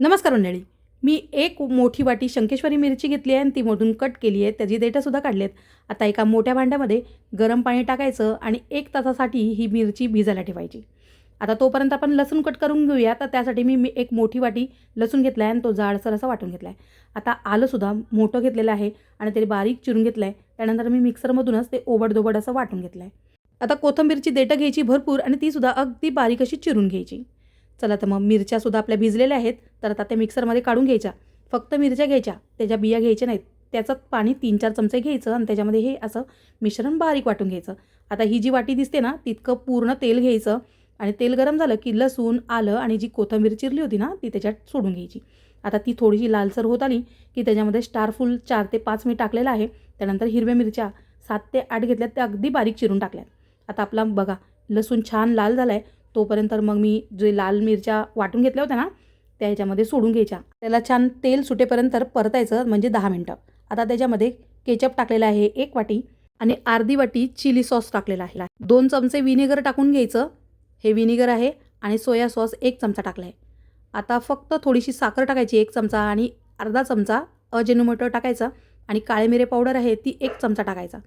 नमस्कार मंडळी. मी एक मोठी वाटी शंकेश्वरी मिरची घेतली आहे आणि ती मधून कट केली आहे. त्याची देठंसुद्धा काढली आहेत आता एका मोठ्या भांड्यामध्ये गरम पाणी टाकायचं आणि एक तासासाठी ही मिरची भिजायला ठेवायची. आता तोपर्यंत आपण लसूण कट करून घेऊया. तर त्यासाठी मी मी एक मोठी वाटी लसूण घेतला आहे आणि तो जाडसर असा वाटून घेतला आहे. आता आलंसुद्धा मोठं घेतलेलं आहे आणि ते बारीक चिरून घेतलं आहे. त्यानंतर मी मिक्सरमधूनच ते ओबडधोबड असं वाटून घेतलं आहे. आता कोथिंबीरची देठं घ्यायची भरपूर आणि तीसुद्धा अगदी बारीक अशी चिरून घ्यायची. चला तर मग मिरच्यासुद्धा आपल्या भिजलेल्या आहेत तर आता त्या मिक्सरमध्ये काढून घ्यायच्या. फक्त मिरच्या घ्यायच्या त्याच्या बिया घ्यायच्या नाहीत त्याचं पाणी तीन चार चमचे घ्यायचं आणि त्याच्यामध्ये हे असं मिश्रण बारीक वाटून घ्यायचं. आता ही जी वाटी दिसते ना तितकं पूर्ण तेल घ्यायचं आणि तेल गरम झालं की लसूण आलं आणि जी कोथंबीर चिरली होती ना ती त्याच्यात सोडून घ्यायची. आता ती थोडीशी लालसर होत आली की त्याच्यामध्ये स्टारफुल चार ते पाच मी टाकलेलं आहे त्यानंतर हिरव्या मिरच्या सात ते आठ घेतल्यात त्या अगदी बारीक चिरून टाकल्यात. आता आपला बघा लसूण छान लाल झाला आहे तोपर्यंत मग मी जे लाल मिरच्या वाटून घेतल्या होत्या ना त्या ह्याच्यामध्ये सोडून घ्यायच्या. त्याला छान तेल सुटेपर्यंत परतायचं म्हणजे दहा मिनटं. आता त्याच्यामध्ये केचप टाकलेलं आहे एक वाटी आणि अर्धी वाटी चिली सॉस टाकलेला आहे. दोन चमचे विनेगर टाकून घ्यायचं. हे विनेगर आहे आणि सोया सॉस एक चमचा टाकला आहे. आता फक्त थोडीशी साखर टाकायची एक चमचा आणि अर्धा चमचा अजेनोमोटो टाकायचा आणि काळे मिरे पावडर आहे ती एक चमचा टाकायचा.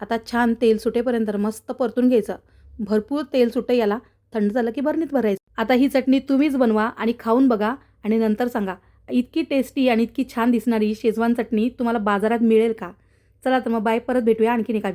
आता छान तेल सुटेपर्यंत मस्त परतून घ्यायचं. भरपूर तेल सुटं याला. थंड झालं की बरणीत भरायचं. आता ही चटणी तुम्हीच बनवा आणि खाऊन बघा आणि नंतर सांगा. इतकी टेस्टी आणि इतकी छान दिसणारी शेजवान चटणी तुम्हाला बाजारात मिळेल का? चला तर मग बाय परत भेटूया आणखीन एका